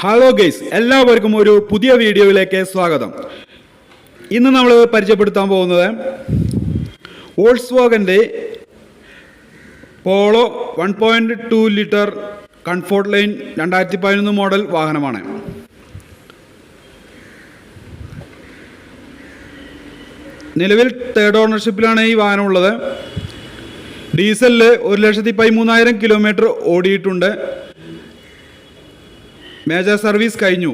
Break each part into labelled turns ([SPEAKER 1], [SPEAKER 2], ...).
[SPEAKER 1] Hello guys എല്ലാവർക്കും ഒരു പുതിയ വീഡിയോയിലേക്ക് സ്വാഗതം. ഇന്ന് നമ്മൾ പരിചയപ്പെടുത്താൻ പോകുന്നത് ഓൾസ് വാഗന്റെ Polo one point two litre comfort line രണ്ടായിരത്തി പതിനൊന്ന് മോഡൽ വാഹനമാണ്. നിലവിൽ തേർഡ് ഓണർഷിപ്പിലാണ് ഈ വാഹനം ഉള്ളത്. ഡീസലിൽ ഒരു ലക്ഷത്തി പതിമൂന്നായിരം കിലോമീറ്റർ ഓടിയിട്ടുണ്ട്. മേജർ സർവീസ് കഴിഞ്ഞു.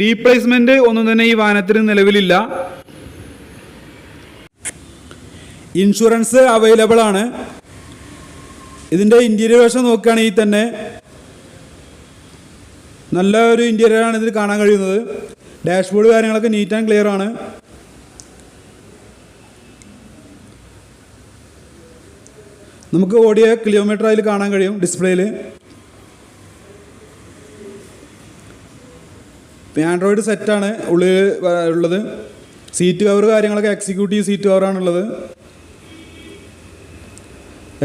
[SPEAKER 1] റീപ്ലേസ്മെന്റ് ഒന്നും തന്നെ ഈ വാഹനത്തിന് നിലവിലില്ല. ഇൻഷുറൻസ് അവൈലബിൾ ആണ്. ഇതിന്റെ ഇന്റീരിയർ വശം നോക്കുകയാണെങ്കിൽ തന്നെ നല്ല ഒരു ഇന്റീരിയറാണ് ഇതിൽ കാണാൻ കഴിയുന്നത്. ഡാഷ്ബോർഡ് കാര്യങ്ങളൊക്കെ നീറ്റ് ആൻഡ് ക്ലിയർ ആണ്. നമുക്ക് ഓടിയ കിലോമീറ്റർ അതിൽ കാണാൻ കഴിയും ഡിസ്പ്ലേയിൽ ആൻഡ്രോയിഡ് സെറ്റാണ് ഉള്ളിൽ ഉള്ളത്. സീറ്റ് കവർ കാര്യങ്ങളൊക്കെ എക്സിക്യൂട്ടീവ് സീറ്റ് കവറാണുള്ളത്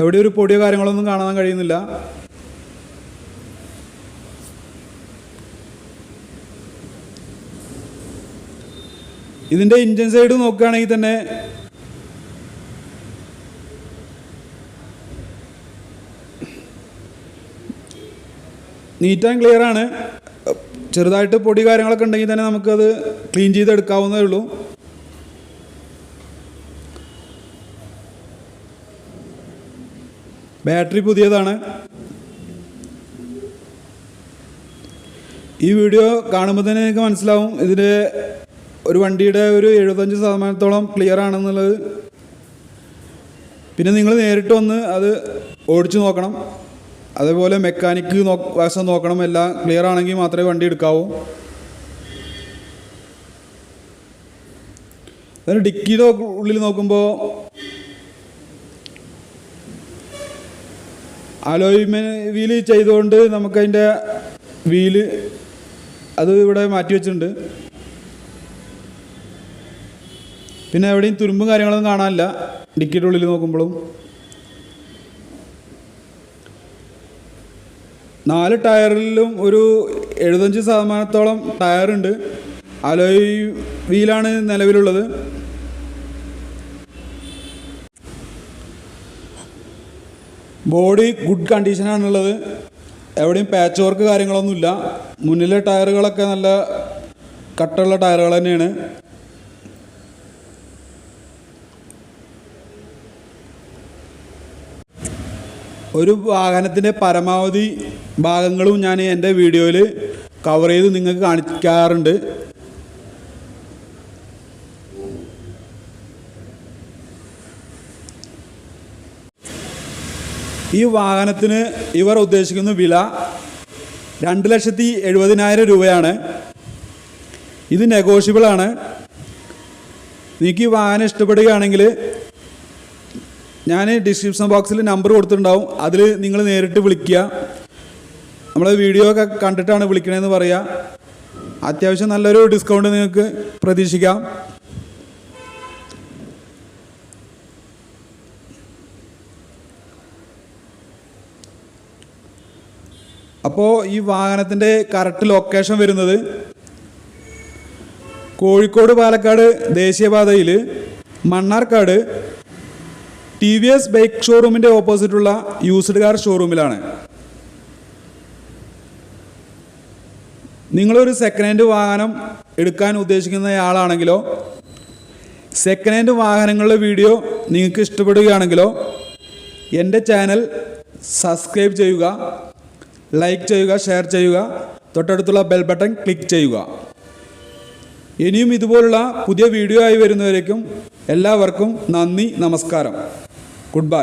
[SPEAKER 1] എവിടെ ഒരു പൊടിയോ കാര്യങ്ങളൊന്നും കാണാൻ കഴിയുന്നില്ല. ഇതിന്റെ ഇഞ്ചൻ സൈഡ് നോക്കുകയാണെങ്കിൽ തന്നെ നീറ്റ് ആൻഡ് ക്ലിയർ ആണ്. ചെറുതായിട്ട് പൊടി കാര്യങ്ങളൊക്കെ ഉണ്ടെങ്കിൽ തന്നെ നമുക്കത് ക്ലീൻ ചെയ്തെടുക്കാവുന്നതേ ഉള്ളൂ. ബാറ്ററി പുതിയതാണ്. ഈ വീഡിയോ കാണുമ്പോൾ തന്നെ എനിക്ക് മനസ്സിലാവും. ഇതിന്റെ ഒരു വണ്ടിയുടെ ഒരു എഴുപത്തഞ്ച് ശതമാനത്തോളം ക്ലിയർ ആണെന്നുള്ളത്. പിന്നെ നിങ്ങൾ നേരിട്ട് വന്ന് അത് ഓടിച്ചു നോക്കണം. അതേപോലെ മെക്കാനിക്ക് നോ വശം നോക്കണം എല്ലാം ക്ലിയർ ആണെങ്കിൽ മാത്രമേ വണ്ടി എടുക്കാവൂ. അതിന് ഡിക്കിയുടെ ഉള്ളിൽ നോക്കുമ്പോൾ അലോയ്മ വീൽ ചെയ്തുകൊണ്ട് നമുക്കതിന്റെ വീൽ അത് ഇവിടെ മാറ്റി വെച്ചിട്ടുണ്ട്. പിന്നെ എവിടെയും തുരുമ്പും കാര്യങ്ങളൊന്നും കാണാനില്ല. ഡിക്കിയുടെ ഉള്ളിൽ നോക്കുമ്പോഴും. നാല് ടയറിലും ഒരു എഴുപത്തഞ്ച് ശതമാനത്തോളം ടയറുണ്ട്. അലോയ് വീലാണ് നിലവിലുള്ളത്. ബോഡി ഗുഡ് കണ്ടീഷനാണുള്ളത്. എവിടെയും പാച്ച് വർക്ക് കാര്യങ്ങളൊന്നുമില്ല. മുന്നിലെ ടയറുകളൊക്കെ നല്ല കട്ടുള്ള ടയറുകൾ തന്നെയാണ്. ഒരു വാഹനത്തിന്റെ പരമാവധി ഭാഗങ്ങളും ഞാൻ എന്റെ വീഡിയോയിൽ കവർ ചെയ്ത് നിങ്ങൾക്ക് കാണിക്കാറുണ്ട്. ഈ വാഹനത്തിന് ഇവർ ഉദ്ദേശിക്കുന്ന വില രണ്ട് ലക്ഷത്തി എഴുപതിനായിരം രൂപയാണ്. ഇത് നെഗോഷ്യബിളാണ് നിങ്ങൾക്ക് ഈ വാഹനം ഇഷ്ടപ്പെടുകയാണെങ്കിൽ ഞാൻ ഡിസ്ക്രിപ്ഷൻ ബോക്സിൽ നമ്പർ കൊടുത്തിട്ടുണ്ടാവും. അതിൽ നിങ്ങൾ നേരിട്ട് വിളിക്കുക. നമ്മളെ വീഡിയോ ഒക്കെ കണ്ടിട്ടാണ് വിളിക്കണതെന്ന് പറയുക അത്യാവശ്യം നല്ലൊരു ഡിസ്കൗണ്ട് നിങ്ങൾക്ക് പ്രതീക്ഷിക്കാം. അപ്പോൾ ഈ വാഹനത്തിന്റെ കറക്റ്റ് ലൊക്കേഷൻ വരുന്നത് കോഴിക്കോട് പാലക്കാട് ദേശീയപാതയിൽ Mannarkkad T V S bike ഷോറൂമിന്റെ ഓപ്പോസിറ്റുള്ള യൂസ്ഡ് കാർ ഷോറൂമിലാണ് നിങ്ങളൊരു സെക്കൻഡ് ഹാൻഡ് വാഹനം എടുക്കാൻ ഉദ്ദേശിക്കുന്നയാളാണെങ്കിലോ സെക്കൻഡ് ഹാൻഡ് വാഹനങ്ങളുടെ വീഡിയോ നിങ്ങൾക്ക് ഇഷ്ടപ്പെടുകയാണെങ്കിലോ എന്റെ ചാനൽ സബ്സ്ക്രൈബ് ചെയ്യുക ലൈക്ക് ചെയ്യുക ഷെയർ ചെയ്യുക തൊട്ടടുത്തുള്ള ബെൽ ബട്ടൺ ക്ലിക്ക് ചെയ്യുക. ഇനിയും ഇതുപോലുള്ള പുതിയ വീഡിയോ ആയി വരുന്നവരേക്കും എല്ലാവർക്കും നന്ദി നമസ്കാരം. Good bye